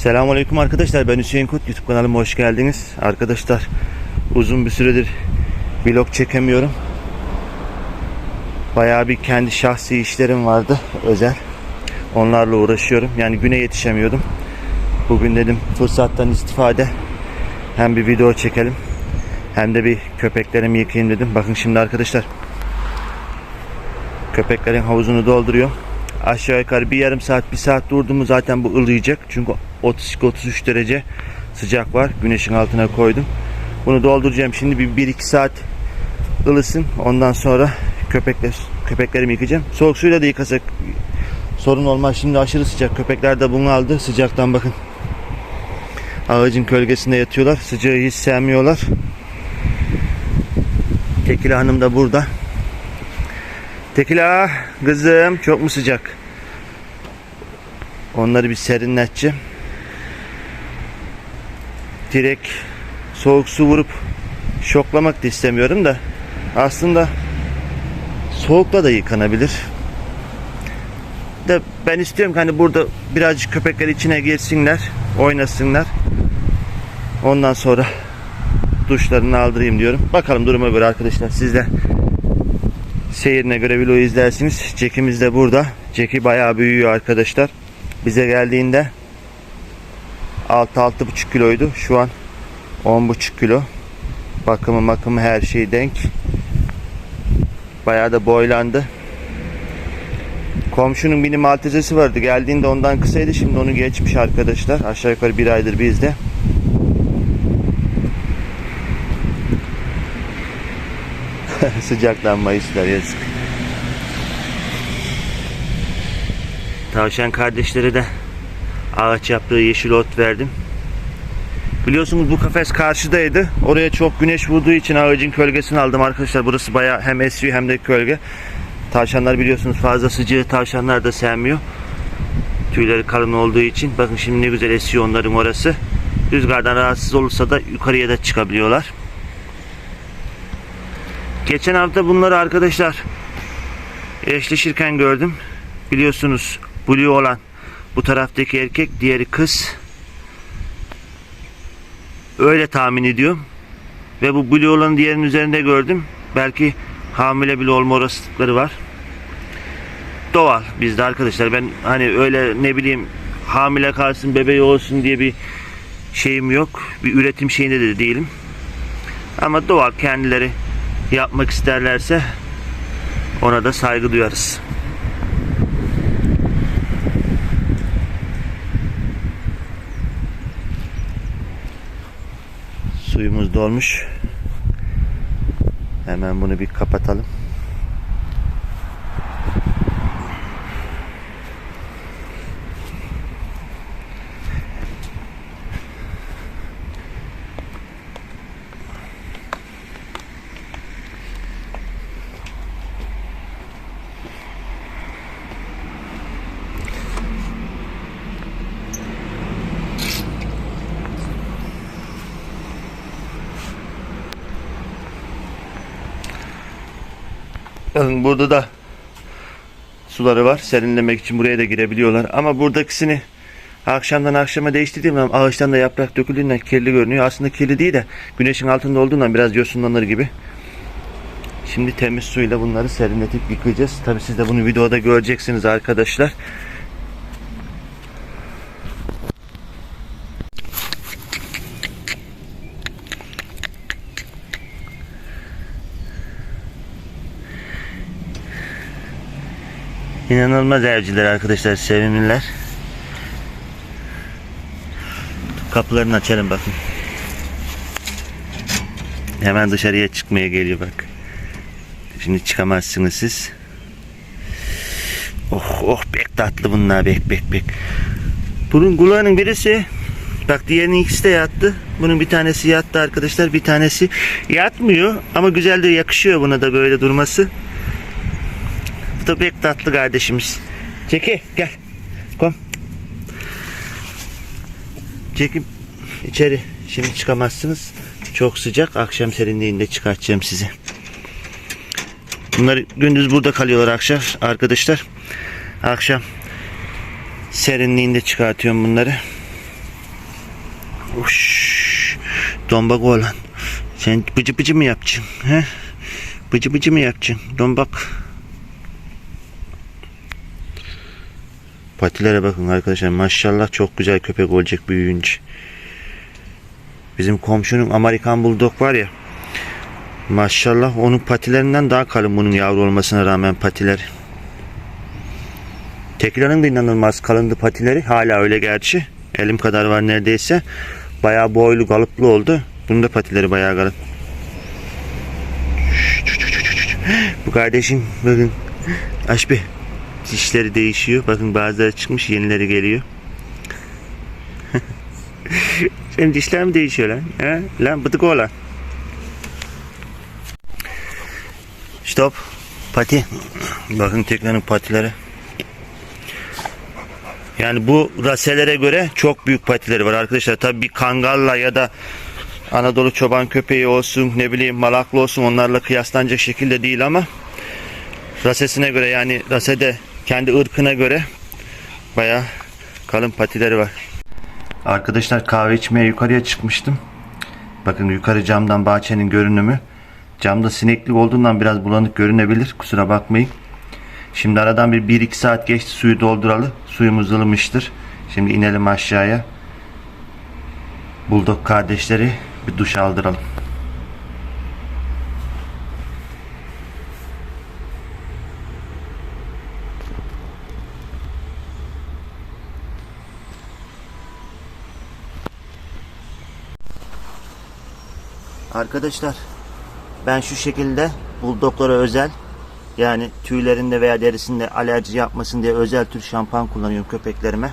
Selamünaleyküm arkadaşlar. Ben Hüseyin Kut. YouTube kanalıma hoş geldiniz. Arkadaşlar uzun bir süredir vlog çekemiyorum. Bayağı bir kendi şahsi işlerim vardı. Özel. Onlarla uğraşıyorum. Yani güne yetişemiyordum. Bugün dedim fırsattan istifade hem bir video çekelim hem de bir köpeklerimi yıkayayım dedim. Bakın şimdi arkadaşlar köpeklerin havuzunu dolduruyor. Aşağı yukarı bir yarım saat bir saat durdu mu zaten bu ılıyacak. Çünkü 32-33 derece sıcak var. Güneşin altına koydum. Bunu dolduracağım. Şimdi bir 1-2 saat ılısın. Ondan sonra köpekler köpeklerimi yıkayacağım. Soğuk suyla da yıkasak sorun olmaz. Şimdi aşırı sıcak. Köpekler de bunu aldı. Sıcaktan bakın. Ağacın gölgesinde yatıyorlar. Sıcağı hiç sevmiyorlar. Tekila Hanım da burada. Tekila kızım çok mu sıcak? Onları bir serinleteceğim. Direkt soğuk su vurup şoklamak da istemiyorum da aslında soğukla da yıkanabilir. De ben istiyorum ki hani burada birazcık köpekler içine girsinler, oynasınlar. Ondan sonra duşlarını aldırayım diyorum. Bakalım duruma göre arkadaşlar siz de seyrine göre vlogu izlersiniz. Jack'imiz de burada. Jack'i bayağı büyüyor arkadaşlar. Bize geldiğinde 6-6,5 kiloydu. Şu an 10,5 kilo. Bakımı makımı her şey denk. Bayağı da boylandı. Komşunun mini maltezesi vardı. Geldiğinde ondan kısaydı. Şimdi onu geçmiş arkadaşlar. Aşağı yukarı bir aydır bizde. Sıcaktan Mayıslar yazık. Tavşan kardeşlere de ağaç yaptığı yeşil ot verdim. Biliyorsunuz bu kafes karşıdaydı. Oraya çok güneş vurduğu için ağacın gölgesini aldım arkadaşlar. Burası bayağı hem esiyor hem de gölge. Tavşanlar biliyorsunuz fazla sıcağı tavşanlar da sevmiyor. Tüyleri kalın olduğu için. Bakın şimdi ne güzel esiyor onların orası. Rüzgardan rahatsız olursa da yukarıya da çıkabiliyorlar. Geçen hafta bunları arkadaşlar eşleşirken gördüm. Biliyorsunuz blue olan bu taraftaki erkek, diğeri kız. Öyle tahmin ediyorum. Ve bu blue olanı diğerinin üzerinde gördüm. Belki hamile bile olma olasılıkları var. Doğal bizde arkadaşlar. Ben hani öyle ne bileyim hamile kalsın bebeği olsun diye bir şeyim yok. Bir üretim şeyinde de değilim. Ama doğal kendileri yapmak isterlerse ona da saygı duyarız. Suyumuz dolmuş. Hemen bunu bir kapatalım. Bakın burada da suları var. Serinlemek için buraya da girebiliyorlar. Ama buradakisini akşamdan akşama değiştirdiğim zaman ağaçtan da yaprak döküldüğünden kirli görünüyor. Aslında kirli değil de güneşin altında olduğundan biraz yosunlanır gibi. Şimdi temiz suyla bunları serinletip yıkayacağız. Tabi siz de bunu videoda göreceksiniz arkadaşlar. İnanılmaz evciler arkadaşlar, sevimliler. Kapılarını açalım bakın. Hemen dışarıya çıkmaya geliyor bak. Şimdi çıkamazsınız siz. Oh oh bek tatlı bunlar bek bek bek. Bunun kulağının birisi bak diğerinin ikisi de yattı. Bunun bir tanesi yattı arkadaşlar bir tanesi yatmıyor ama güzel de yakışıyor buna da böyle durması. Bu pek tatlı kardeşimiz. Ceki gel. Kom. Ceki içeri. Şimdi çıkamazsınız. Çok sıcak. Akşam serinliğinde çıkartacağım sizi. Bunlar gündüz burada kalıyorlar akşam arkadaşlar. Akşam serinliğinde çıkartıyorum bunları. Uş, dombak oğlan. Sen bıcı bıcı mı yapacaksın? He? Bıcı bıcı mı yapacaksın? Dombak. Patilere bakın arkadaşlar. Maşallah çok güzel köpek olacak büyüyünce. Bizim komşunun Amerikan Bulldog var ya. Maşallah onun patilerinden daha kalın bunun yavru olmasına rağmen patileri. Tekilanın da inanılmaz kalındı patileri. Hala öyle gerçi. Elim kadar var neredeyse. Bayağı boylu kalıplı oldu. Bunun da patileri bayağı kalın. Bu kardeşim bakın. Aç bir. Dişleri değişiyor. Bakın bazıları çıkmış yenileri geliyor. Senin dişler mi değişiyor lan? He? Lan bıdık oğlan. Stop. Pati. Bakın teknenin patileri. Yani bu raselere göre çok büyük patileri var arkadaşlar. Tabii bir kangalla ya da Anadolu çoban köpeği olsun ne bileyim malaklı olsun onlarla kıyaslanacak şekilde değil ama rasesine göre yani rasede kendi ırkına göre baya kalın patileri var. Arkadaşlar kahve içmeye yukarıya çıkmıştım. Bakın yukarı camdan bahçenin görünümü. Camda sineklik olduğundan biraz bulanık görünebilir. Kusura bakmayın. Şimdi aradan bir 1-2 saat geçti suyu dolduralı. Suyumuz ılımıştır. Şimdi inelim aşağıya. Bulduk kardeşleri bir duş aldıralım. Arkadaşlar ben şu şekilde buldoklara özel yani tüylerinde veya derisinde alerji yapmasın diye özel tür şampuan kullanıyorum köpeklerime.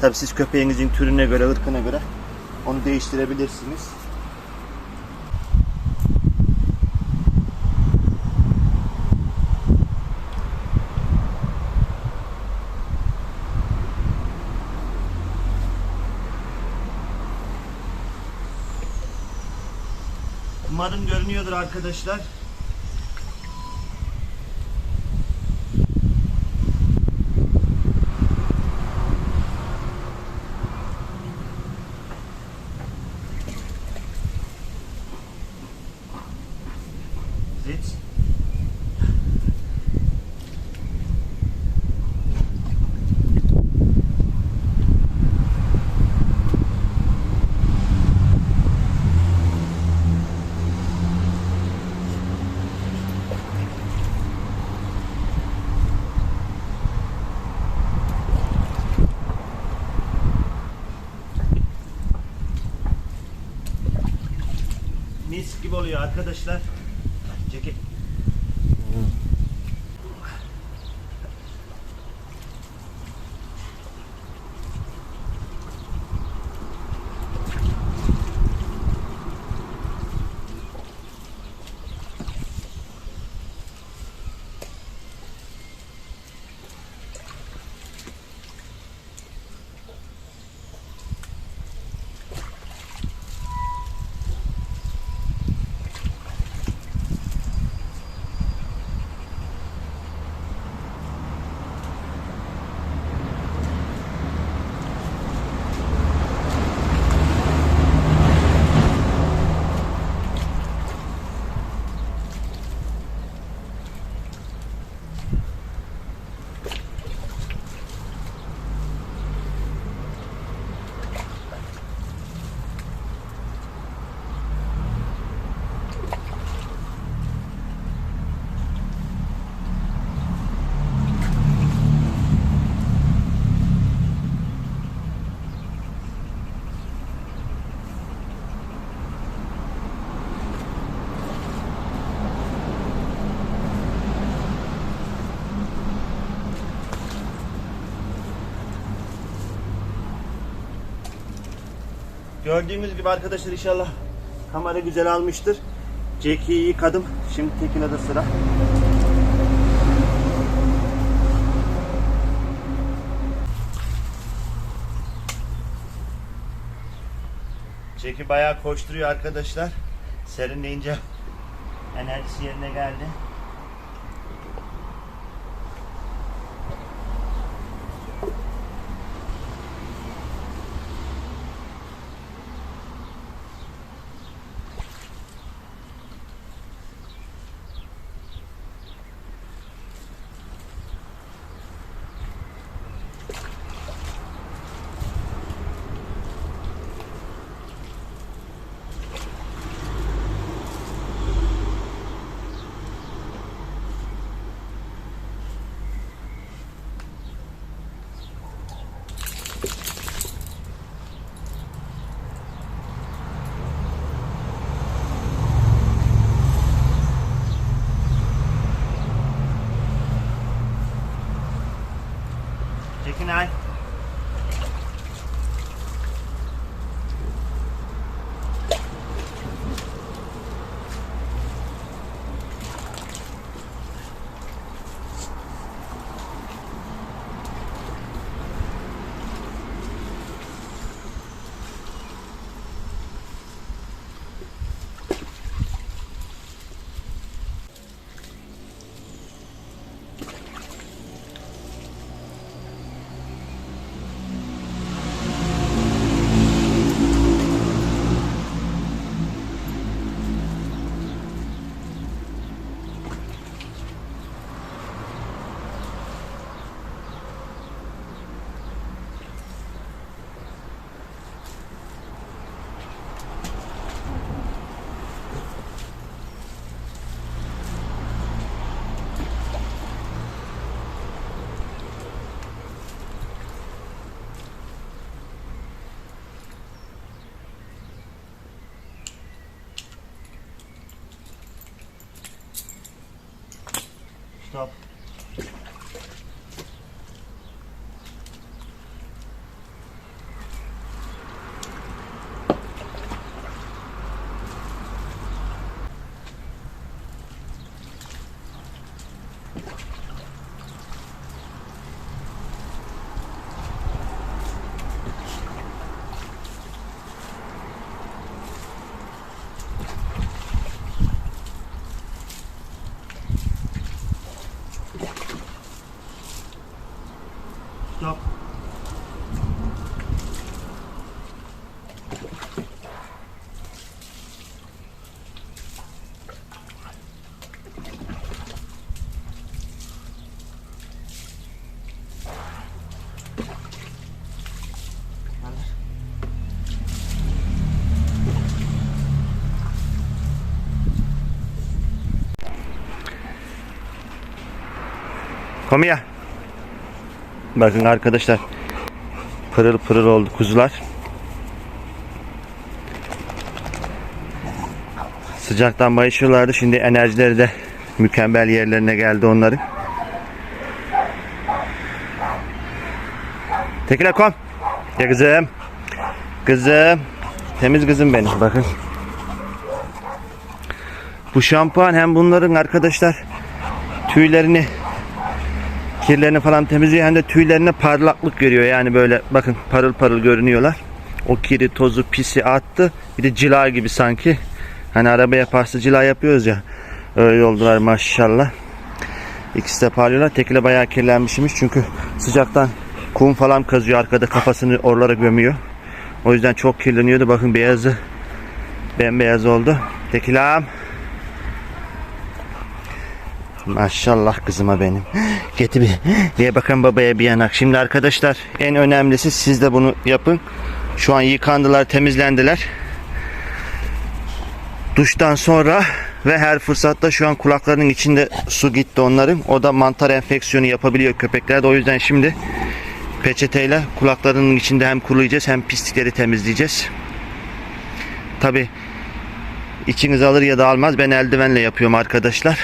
Tabi siz köpeğinizin türüne göre, ırkına göre onu değiştirebilirsiniz. Umarım görünüyordur arkadaşlar. Oluyor arkadaşlar. Gördüğünüz gibi arkadaşlar inşallah kamera güzel almıştır. Jackie'yi yıkadım. Şimdi Tekina'da sıra. Jackie bayağı koşturuyor arkadaşlar. Serinleyince enerjisi yerine geldi. up Stop. Comida. Bakın arkadaşlar. Pırıl pırıl oldu kuzular. Sıcaktan bayışıyorlardı. Şimdi enerjileri de mükemmel yerlerine geldi onların. Tekila kom. Ya kızım. Kızım. Temiz kızım benim. Bakın. Bu şampuan hem bunların arkadaşlar tüylerini kirlerini falan temizliyor hem de tüylerine parlaklık veriyor. Yani böyle bakın parıl parıl görünüyorlar. O kiri, tozu, pisi attı. Bir de cila gibi sanki. Hani arabaya pasta cila yapıyoruz ya. Öyle oldular maşallah. İkisi de parlıyorlar. Tekile bayağı kirlenmişmiş çünkü sıcaktan kum falan kazıyor arkada kafasını oralara gömüyor. O yüzden çok kirleniyordu. Bakın beyazı bembeyaz oldu. Tekilam. Maşallah kızıma benim. Getir bir. Diye bakın babaya bir yanak. Şimdi arkadaşlar en önemlisi siz de bunu yapın. Şu an yıkandılar, temizlendiler. Duştan sonra ve her fırsatta şu an kulaklarının içinde su gitti onların. O da mantar enfeksiyonu yapabiliyor köpeklerde. O yüzden şimdi peçeteyle kulaklarının içinde hem kurulayacağız hem pislikleri temizleyeceğiz. Tabi içiniz alır ya da almaz. Ben eldivenle yapıyorum arkadaşlar.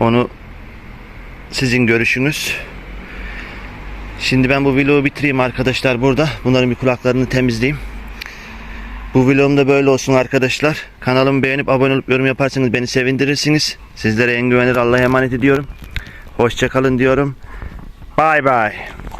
Onu sizin görüşünüz. Şimdi ben bu vlogu bitireyim arkadaşlar burada. Bunların bir kulaklarını temizleyeyim. Bu vlogum da böyle olsun arkadaşlar. Kanalımı beğenip abone olup yorum yaparsanız beni sevindirirsiniz. Sizlere en güvenilir Allah'a emanet ediyorum. Hoşçakalın diyorum. Bye bye.